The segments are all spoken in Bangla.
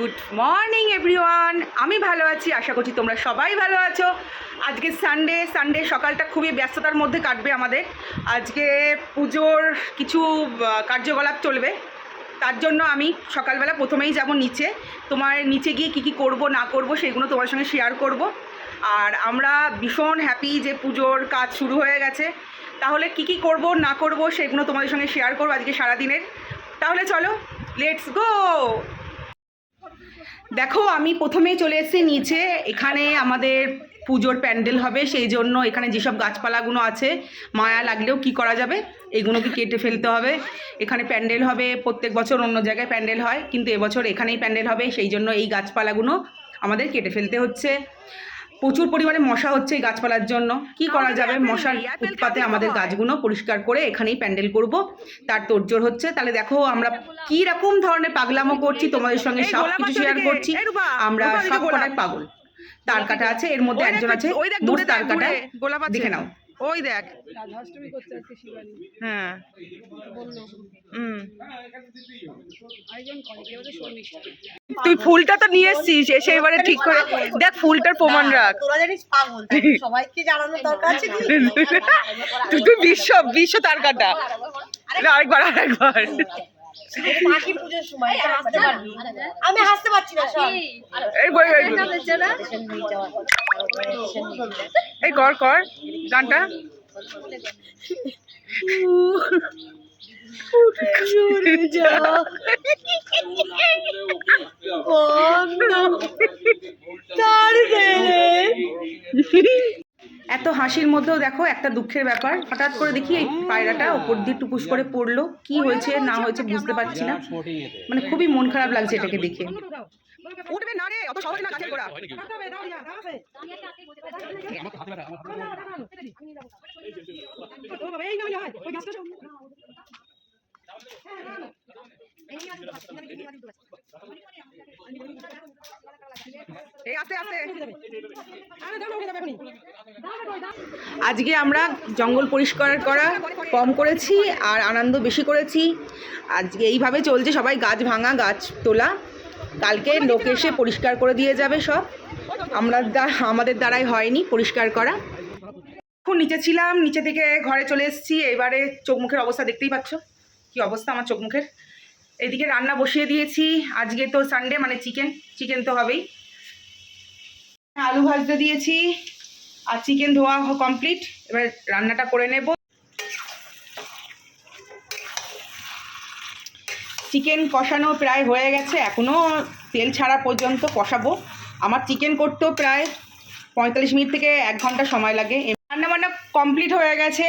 গুড মর্নিং এভরিওয়ান আমি ভালো আছি, আশা করছি তোমরা সবাই ভালো আছো। আজকে সানডে সানডে সকালটা খুবই ব্যস্ততার মধ্যে কাটবে আমাদের। আজকে পুজোর কিছু কার্যকলাপ চলবে। তার জন্য আমি সকালবেলা প্রথমেই যাব নিচে। তোমার নিচে গিয়ে কী কী করব, না করব, সেগুলো তোমার সঙ্গে শেয়ার করব। আর আমরা ভীষণ হ্যাপি যে পুজোর কাজ শুরু হয়ে গেছে। তাহলে কি কি করব, না করব, সেগুলো তোমাদের সঙ্গে শেয়ার করব আজকে সারাদিনের। তাহলে চলো লেটস গো দেখো, আমি প্রথমেই চলে এসেছি নিচে। এখানে আমাদের পুজোর প্যান্ডেল হবে, সেই জন্য এখানে যেসব গাছপালাগুলো আছে, মায়া লাগলেও কি করা যাবে? এগুলোকে কেটে ফেলতে হবে। এখানে প্যান্ডেল হবে, প্রত্যেক বছর অন্য জায়গায় প্যান্ডেল হয়, কিন্তু এবছর এখানেই প্যান্ডেল হবে, সেই জন্য এই গাছপালাগুলো আমাদের কেটে ফেলতে হচ্ছে। প্রচুর পরিমাণে মশা হচ্ছে এই গাছপালার জন্য। কি করা যাবে? মশার উৎপাতে আমাদের গাছগুলো পরিষ্কার করে এখানেই প্যান্ডেল করব। তার তোড়জোড় হচ্ছে। তাহলে দেখো আমরা কি রকম ধরনের পাগলামো করছি? তোমাদের সঙ্গে সব কিছু শেয়ার করছি। আমরা সব কটাই পাগল। তার কাটা আছে এর মধ্যে একজন আছে। ওই দেখ মোট দূরে তার কাটা। গোলাপ আছে। দেখে নাও। ওই দেখ। হ্যাঁ। হুম। তুই ফুলটা তো নিয়ে এসছিস এসে এবারে ঠিক করে দেখ ফুলটার প্রমাণ রাখ তোরা জানিস পাগল সবাইকে জানানোর দরকার আছে তুই তুই বিশ্ব বিশ্ব তার কাটা আরেকবার আরেকবার মাসি পুজোর সময় হাসতে পারবি আমি হাসতে পারছি না সব এই কর কর গানটা হাসির মধ্যেও দেখো একটা দুঃখের ব্যাপার হঠাৎ করে দেখি এই পায়রাটা ওপর দিয়ে টুপুস করে পড়ল কি হয়েছে না হয়েছে বুঝতে পারছি না মানে খুবই মন খারাপ লাগছে এটাকে দেখে উঠবে না রে অত সহজ না গাছের গোড়া এই আস্তে আস্তে আজকে আমরা জঙ্গল পরিষ্কার করা কম করেছি আর আনন্দ বেশি করেছি। আজকে এইভাবে চলছে সবাই গাছ ভাঙা, গাছ তোলা। কালকে লোক এসে পরিষ্কার করে দিয়ে যাবে সব। আমরা আমাদের দ্বারাই হয়নি পরিষ্কার করা। এখন নিচে ছিলাম, নিচে থেকে ঘরে চলে এসেছি। এবারে চোখ মুখের অবস্থা দেখতেই পাচ্ছ। কি অবস্থা আমার চোখ মুখের? এদিকে রান্না বসিয়ে দিয়েছি। আজকে তো সানডে মানে চিকেন চিকেন তো হবেই। আলু ভাজতে দিয়েছি। আর চিকেন ধোয়া কমপ্লিট এবার রান্নাটা করে নেব। চিকেন কষানো প্রায় হয়ে গেছে। এখনও তেল ছাড়া পর্যন্ত কষাবো। আমার চিকেন করতেও প্রায় পঁয়তাল্লিশ মিনিট থেকে এক ঘণ্টা সময় লাগে। রান্না বান্না কমপ্লিট হয়ে গেছে।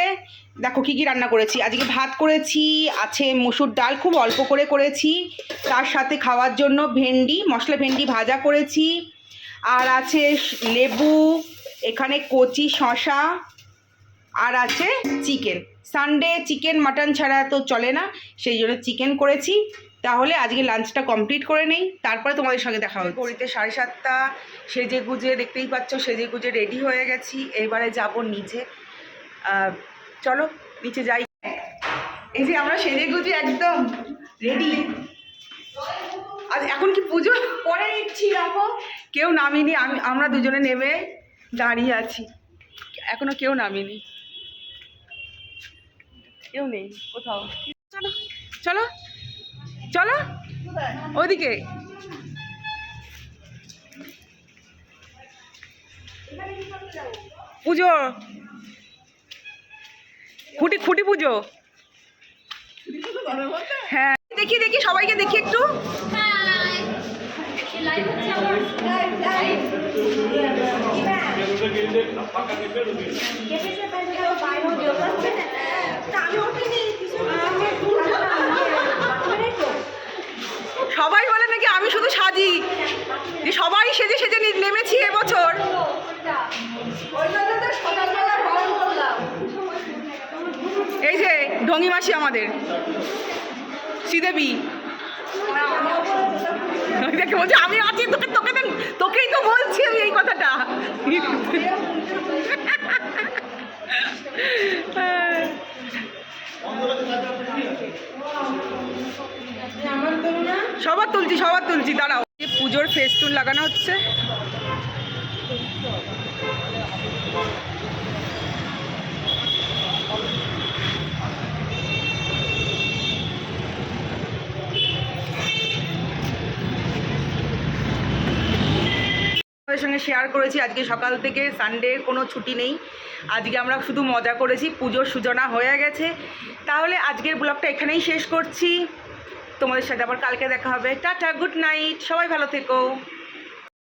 দেখো কী কী রান্না করেছি। আজকে ভাত করেছি, আছে মসুর ডাল, খুব অল্প করে করেছি। তার সাথে খাওয়ার জন্য ভেন্ডি, মশলা ভেন্ডি ভাজা করেছি। আর আছে লেবু এখানে কচি শশা আর আছে চিকেন। সানডে চিকেন মাটন ছাড়া তো চলে না, সেই জন্য চিকেন করেছি। তাহলে আজকে লাঞ্চটা কমপ্লিট করে নেই, তারপরে তোমাদের সঙ্গে দেখা হবে ঘড়িতে সাড়ে সাতটা সেজে গুজে দেখতেই পাচ্ছ সেজে গুজে রেডি হয়ে গেছি। এবারে যাব নিচে। চলো, নিচে যাই। এই যে আমরা সেজে গুজে একদম রেডি আজ এখন কি পুজো? পরে নিচ্ছি রাখো কেউ নামিনি, আমি আমরা দুজনে নেমে দাঁড়িয়ে আছি। এখনও কেউ নামিনি। কেউ নেই কোথাও। চলো চলো চলো ওদিকে পুজো। খুঁটি খুঁটি পুজো। হ্যাঁ। দেখি দেখি, সবাইকে দেখি একটু। সবাই বলে নাকি আমি শুধু সাজি। যে সবাই সেজে সেজে নেমেছি এবছর। এই যে ঢঙ্গি মাসি আমাদের। শ্রীদেবী। দেখে বলছে, আমি আছি, তোকে তোকে তোকেই তো বলছি আমি এই কথাটা। সবার তুলছি সবার তুলছি, দাঁড়াও। পুজো পুজোর ফেস্টুন লাগানো হচ্ছে। সঙ্গে শেয়ার করেছি। আজকে সকাল থেকে সানডে কোনো ছুটি নেই। আজকে আমরা শুধু মজা করেছি, পুজোর সূচনা হয়ে গেছে। তাহলে আজকের ব্লগটা এখানেই শেষ করছি। তোমাদের সাথে আবার কালকে দেখা হবে। টাটা গুড নাইট সবাই ভালো থেকো।